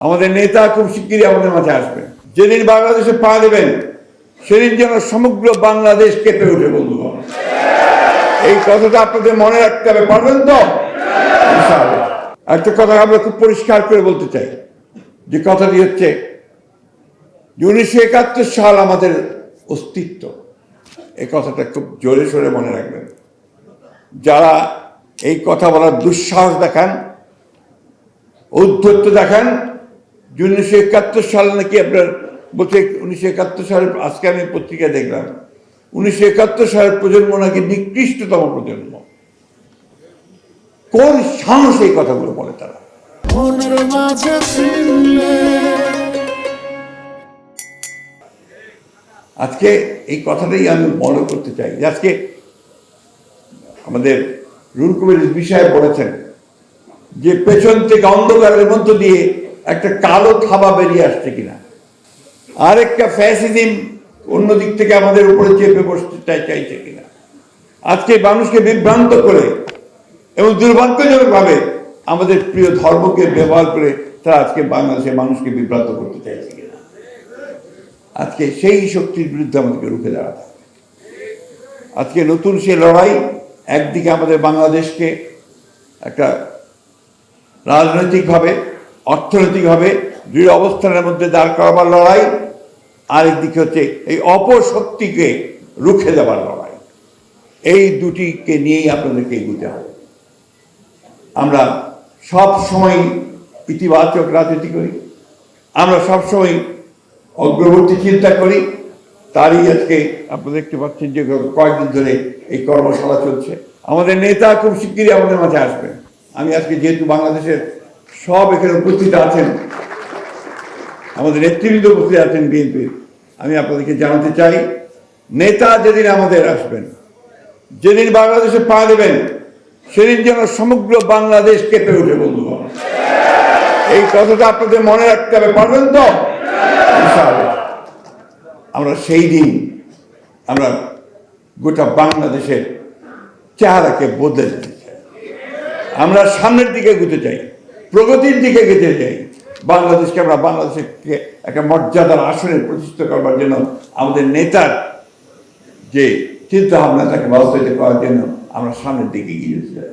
আমাদের নেতা খুব শিগগিরই আমাদের মাঝে আসবেন যেদিন বাংলাদেশে পা দেবেন, সেদিন যেন সমগ্র বাংলাদেশ কেঁপে উঠে বন্ধুগণ। এই কথাটা আপনাদের মনে রাখতে হবে, পারবেন তো। একটা কথা আমরা খুব পরিষ্কার করে বলতে চাই। যে কথাটি হচ্ছে উনিশশো একাত্তর সাল আমাদের অস্তিত্ব। এই কথাটা খুব জোরে সোরে মনে রাখবেন। যারা এই কথা বলার দুঃসাহস দেখান, ঔদ্ধত্য দেখান যে উনিশশো একাত্তর সাল নাকি আপনার বলছে উনিশশো একাত্তর সালের আজকে আমি পত্রিকায় দেখলাম। উনিশশো একাত্তর সালের প্রজন্ম নাকি নিকৃষ্টতম প্রজন্ম। কোন সাহস এই কথাগুলো বলে তারা? আজকে এই কথাটাই আমি মনে করতে চাই যে আজকে আমাদের রুল কবির বিষয়ে বলেছেন যে পেছন থেকে অন্ধকারের মধ্য দিয়ে একটা কালো থাবা বেরিয়ে আসছে কিনা। আরেকটা ফ্যাসিজম অন্য দিক থেকে আমাদের উপরে চেপে বসতে চাই চাইছে কিনা। আজকে মানুষকে বিভ্রান্ত করে এবং দুর্ভাগ্যজনকভাবে আমাদের প্রিয় ধর্মকে ব্যবহার করে তারা আজকে বাংলাদেশের মানুষকে বিভ্রান্ত করতে চাইছে কিনা। আজকে সেই শক্তির বিরুদ্ধে আমাদেরকে রুখে দাঁড়াতে হবে। আজকে নতুন সে লড়াই একদিকে আমাদের বাংলাদেশকে একটা রাজনৈতিকভাবে অর্থনৈতিকভাবে দৃঢ় অবস্থানের মধ্যে দাঁড় করাবার লড়াই, আরেকদিকে হচ্ছে এই অপশক্তিকে রুখে দেওয়ার লড়াই। এই দুটিকে নিয়েই আপনাদেরকে এগুতে হবে। আমরা সব সময় ইতিবাচক রাজনীতি করি, আমরা সবসময় অগ্রবর্তী চিন্তা করি। তারই আজকে আপনারা দেখতে পাচ্ছেন যে কয়েকদিন ধরে এই কর্মশালা চলছে। আমাদের নেতা খুব শিগগিরই আমাদের মাঝে আসবেন। আমি আজকে যেহেতু বাংলাদেশের সব এখানে উপস্থিত আছেন। আমাদের নেতৃবৃন্দ উপস্থিত আছেন বিএনপির আমি আপনাদেরকে জানাতে চাই, নেতা যেদিন আমাদের আসবেন, যেদিন বাংলাদেশে পা দেবেন, সেদিন যেন সমগ্র বাংলাদেশ কেঁপে উঠে বন্ধু এই কথাটা আপনাদের মনে রাখতে হবে, পারবেন তো? আমরা সেই দিন আমরা গোটা বাংলাদেশের চেহারাকে বদলে দিতে চাই। আমরা সামনের দিকে এগুতে চাই। প্রগতির দিকে গেতে চাই বাংলাদেশকে আমরা বাংলাদেশকে একটা মর্যাদার আসনে প্রতিষ্ঠিত করবার জন্য আমাদের নেতার যে চিন্তা ভাবনা তাকে বাস্তবায়িত করার জন্য আমরা সামনের দিকে চাই।